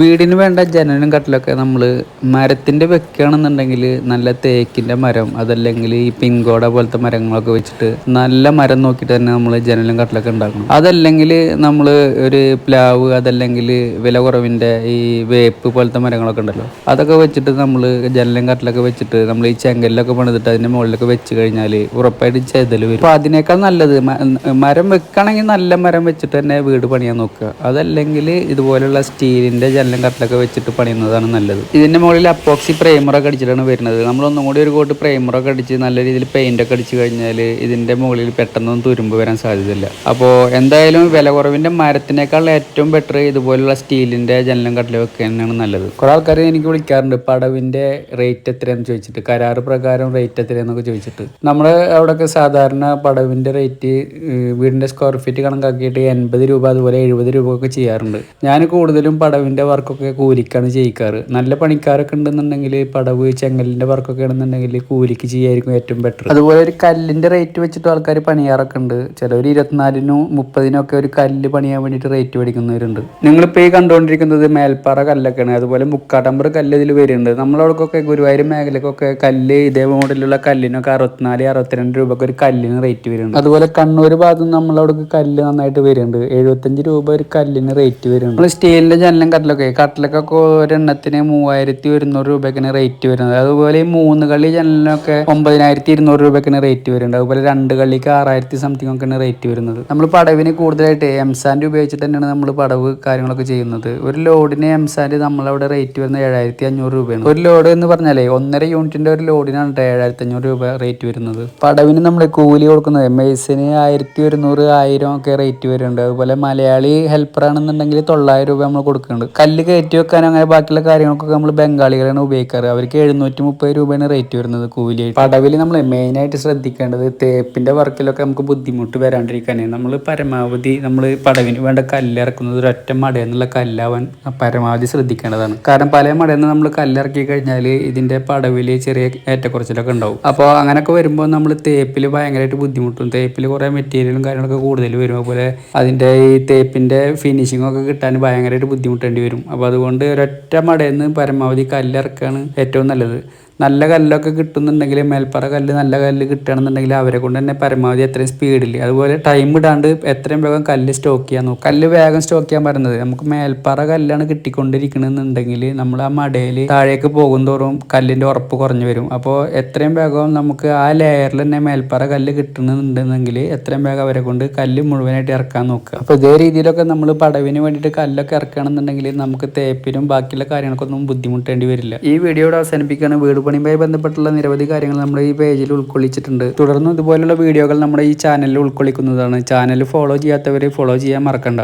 വീടിന് വേണ്ട ജനലും കട്ടിലൊക്കെ നമ്മൾ മരത്തിന്റെ വെക്കുകയാണെന്നുണ്ടെങ്കിൽ നല്ല തേക്കിന്റെ മരം അതല്ലെങ്കിൽ ഈ പിങ്കോട പോലത്തെ മരങ്ങളൊക്കെ വെച്ചിട്ട് നല്ല മരം നോക്കിയിട്ട് തന്നെ നമ്മൾ ജനലും കട്ടിലൊക്കെ ഉണ്ടാക്കണം. അതല്ലെങ്കിൽ നമ്മൾ ഒരു പ്ലാവ് അതല്ലെങ്കിൽ വില കുറവിന്റെ ഈ വേപ്പ് പോലത്തെ മരങ്ങളൊക്കെ ഉണ്ടല്ലോ. അതൊക്കെ വെച്ചിട്ട് നമ്മൾ ജനലും കട്ടിലൊക്കെ വെച്ചിട്ട് നമ്മൾ ഈ ചെങ്കലിലൊക്കെ പണിതിട്ട് അതിന്റെ മുകളിലൊക്കെ വെച്ച് കഴിഞ്ഞാൽ ഉറപ്പായിട്ട് ചെതൽ വരും. അപ്പോൾ അതിനേക്കാൾ നല്ലത് മരം വെക്കുകയാണെങ്കിൽ നല്ല മരം വെച്ചിട്ട് തന്നെ വീട് പണിയാൻ നോക്കുക. അതല്ലെങ്കിൽ ഇതുപോലുള്ള സ്റ്റീലിന്റെ ജനലും കട്ടിലൊക്കെ വെച്ചിട്ട് പണിയുന്നതാണ് നല്ലത്. ഇതിന്റെ മുകളിൽ അപ്പോക്സി പ്രൈമറൊക്കെ അടിച്ചിട്ടാണ് വരുന്നത്. നമ്മൾ ഒന്നും കൂടി ഒരു കോട്ട് പ്രൈമറൊക്കെ അടിച്ച് നല്ല രീതിയിൽ പെയിന്റ് ഒക്കെ അടിച്ച് കഴിഞ്ഞാൽ ഇതിന്റെ മുകളിൽ പെട്ടെന്നൊന്നും തുരുമ്പ് വരാൻ സാധ്യതയില്ല. അപ്പോൾ എന്തായാലും വില കുറവിന്റെ മരത്തിനേക്കാൾ ഏറ്റവും ബെറ്റർ ഇതുപോലുള്ള സ്റ്റീലിന്റെ ജനലും കട്ടിലും ഒക്കെ തന്നെയാണ് നല്ലത്. കുറേ ആൾക്കാർ എനിക്ക് വിളിക്കാറുണ്ട് പടവിന്റെ റേറ്റ് എത്രയാണെന്ന് ചോദിച്ചിട്ട് കരാറ് പ്രകാരം റേറ്റ് എത്രയാണെന്നൊക്കെ ചോദിച്ചിട്ട്. നമ്മൾ അവിടെയൊക്കെ സാധാരണ പടവിന്റെ റേറ്റ് വീടിന്റെ സ്ക്വയർ ഫീറ്റ് കണക്കാക്കിയിട്ട് എൺപത് രൂപ അതുപോലെ എഴുപത് രൂപ ഒക്കെ ചെയ്യാറുണ്ട്. ഞാൻ കൂടുതലും പടവിന്റെ വർക്കൊക്കെ കൂലിക്കാണ് ചെയ്യിക്കാറ്. നല്ല പണിക്കാരൊക്കെ ഉണ്ടെന്നുണ്ടെങ്കിൽ പടവ് ചെങ്ങലിന്റെ വർക്കൊക്കെ ആണെന്നുണ്ടെങ്കിൽ കൂലിക്ക് ചെയ്യായിരിക്കും ഏറ്റവും ബെറ്റർ അതുപോലെ ഒരു കല്ലിന്റെ റേറ്റ് വെച്ചിട്ട് ആൾക്കാർ പണിയാറൊക്കെ ഉണ്ട്. ചിലവർ ഇരുപത്തിനാലിനും മുപ്പതിനും ഒക്കെ ഒരു കല്ല് പണിയാൻ വേണ്ടിയിട്ട് റേറ്റ് മേടിക്കുന്നവരുണ്ട്. നിങ്ങളിപ്പോൾ ഈ കണ്ടുകൊണ്ടിരിക്കുന്നത് മേൽപ്പാറ കല്ലൊക്കെയാണ്. അതുപോലെ മുക്കാട്ടമ്പർ കല്ല് ഇതിൽ വരുന്നുണ്ട്. നമ്മളവിടക്കൊക്കെ ഗുരുവായൂർ മേഖലക്കൊക്കെ കല്ല് ഇതേ മോഡലുള്ള കല്ലിനൊക്കെ അറുപത്തിനാല് അറുപത്തിരണ്ട് രൂപക്ക് ഒരു കല്ലിന് റേറ്റ് വരുന്നുണ്ട്. അതുപോലെ കണ്ണൂർ ഭാഗത്ത് നമ്മളവിടെ കല്ല് നന്നായിട്ട് വരുന്നുണ്ട്. എഴുപത്തഞ്ച് രൂപ ഒരു കല്ലിന് റേറ്റ് വരുന്നുണ്ട്. നമ്മൾ സ്റ്റീലിന്റെ ജനലും കട്ടിലൊക്കെ കട്ടിലൊക്കെ ഒരെണ്ണത്തിന് മൂവായിരത്തി ഒരുന്നൂറ് രൂപയ്ക്കാണ് റേറ്റ് വരുന്നത്. അതുപോലെ ഈ മൂന്ന് കളി ജനലിനൊക്കെ ഒമ്പതിനായിരത്തി ഇരുന്നൂറ് രൂപയ്ക്കാണ് റേറ്റ് വരുന്നത്. അതുപോലെ രണ്ട് കളിക്ക് ആറായിരത്തി സംതിങ് ഒക്കെയാണ് റേറ്റ് വരുന്നത്. നമ്മൾ പടവിന് കൂടുതലായിട്ട് എംസാൻഡ് ഉപയോഗിച്ചിട്ട് തന്നെയാണ് നമ്മൾ പടവ് കാര്യങ്ങളൊക്കെ ചെയ്യുന്നത്. ഒരു ലോഡിന് എംസാൻഡ് നമ്മളവിടെ റേറ്റ് വരുന്നത് ഏഴായിരത്തി അഞ്ഞൂറ് രൂപയാണ്. ഒരു ലോഡ് എന്ന് പറഞ്ഞാലേ ഒന്നര യൂണിറ്റിന്റെ ഒരു ലോഡിനാണ് ഏഴായിരത്തി അഞ്ഞൂറ് രൂപ റേറ്റ് വരുന്നത്. പടവിന് നമ്മൾ കൂലി കൊടുക്കുന്നത് മെയ്സിന് ആയിരത്തി ഒരുന്നൂറ് ആയിരം ഒക്കെ റേറ്റ് വരുന്നുണ്ട്. അതുപോലെ മലയാളി ഹെൽപ്പർ ആണെന്നുണ്ടെങ്കിൽ തൊള്ളായിരം രൂപ നമ്മൾ കൊടുക്കുന്നുണ്ട്. കല്ല് കയറ്റി വെക്കാൻ അങ്ങനെ ബാക്കിയുള്ള കാര്യങ്ങൾക്കൊക്കെ നമ്മൾ ബംഗാളികളാണ് ഉപയോഗിക്കാറ്. അവർക്ക് എഴുന്നൂറ്റി മുപ്പത് രൂപയാണ് റേറ്റ് വരുന്നത് കൂലി പടവിൽ നമ്മൾ മെയിനായിട്ട് ശ്രദ്ധിക്കേണ്ടത് തേപ്പിന്റെ വർക്കിലൊക്കെ നമുക്ക് ബുദ്ധിമുട്ട് വരാണ്ടിരിക്കാനേ നമ്മൾ പരമാവധി നമ്മൾ പടവിന് വേണ്ട കല്ലിറക്കുന്നത് ഒരൊറ്റ ഒരൊറ്റ മടയെന്നുള്ള കല്ലാവാൻ പരമാവധി ശ്രദ്ധിക്കേണ്ടതാണ്. കാരണം പല മടയിൽ നമ്മൾ കല്ലിറക്കി കഴിഞ്ഞാൽ ഇതിന്റെ പടവിൽ ചെറിയ ഏറ്റക്കുറച്ചിലൊക്കെ ഉണ്ടാവും. അപ്പോൾ അങ്ങനെയൊക്കെ വരുമ്പോൾ നമ്മൾ തേപ്പിൽ ഭയങ്കരമായിട്ട് ബുദ്ധിമുട്ടും. തേപ്പിൽ കുറേ മെറ്റീരിയലും കാര്യങ്ങളൊക്കെ കൂടുതൽ വരും. അതുപോലെ അതിന്റെ ഈ തേപ്പിന്റെ ഫിനിഷിംഗ് ഒക്കെ കിട്ടാൻ ഭയങ്കരമായിട്ട് ബുദ്ധിമുട്ടേണ്ടി വരും. അപ്പോൾ അതുകൊണ്ട് ഒരൊറ്റ മടയിൽ നിന്ന് പരമാവധി കല്ലിറക്കാണ് ഏറ്റവും നല്ലത്. നല്ല കല്ലൊക്കെ കിട്ടുന്നുണ്ടെങ്കിൽ മേൽപ്പറ കല്ല് നല്ല കല്ല് കിട്ടുകയാണെന്നുണ്ടെങ്കിൽ അവരെ കൊണ്ട് തന്നെ പരമാവധി എത്രയും സ്പീഡിൽ അതുപോലെ ടൈം ഇടാണ്ട് എത്രയും വേഗം കല്ല് സ്റ്റോക്ക് ചെയ്യാൻ നോക്കും. കല്ല് വേഗം സ്റ്റോക്ക് ചെയ്യാൻ പറയുന്നത് നമുക്ക് മേൽപ്പറ കല്ലാണ് കിട്ടിക്കൊണ്ടിരിക്കണമെന്നുണ്ടെങ്കിൽ നമ്മൾ ആ മടയിൽ താഴേക്ക് പോകും തോറും കല്ലിന്റെ ഉറപ്പ് കുറഞ്ഞു വരും. അപ്പോൾ എത്രയും വേഗം നമുക്ക് ആ ലെയറിൽ തന്നെ മേൽപ്പറ കല്ല് കിട്ടുന്നുണ്ടെന്നെങ്കിൽ എത്രയും വേഗം അവരെ കൊണ്ട് കല്ല് മുഴുവനായിട്ട് ഇറക്കാൻ നോക്കുക. അപ്പോൾ ഇതേ രീതിയിലൊക്കെ നമ്മൾ പടവിന് വേണ്ടിയിട്ട് കല്ലൊക്കെ ഇറക്കുകയാണെന്നുണ്ടെങ്കിൽ നമുക്ക് തേപ്പിനും ബാക്കിയുള്ള കാര്യങ്ങൾക്കൊന്നും ബുദ്ധിമുട്ടേണ്ടി വരില്ല. ഈ വീഡിയോയുടെ അവസാനിപ്പിക്കുകയാണ്. വീട് പണിയുമായി ബന്ധപ്പെട്ടുള്ള നിരവധി കാര്യങ്ങൾ നമ്മുടെ ഈ പേജിൽ ഉൾക്കൊള്ളിച്ചിട്ടുണ്ട്. തുടർന്ന് ഇതുപോലുള്ള വീഡിയോകൾ നമ്മുടെ ഈ ചാനലിൽ ഉൾക്കൊള്ളിക്കുന്നതാണ്. ചാനൽ ഫോളോ ചെയ്യാത്തവർ ഫോളോ ചെയ്യാൻ മറക്കണ്ട.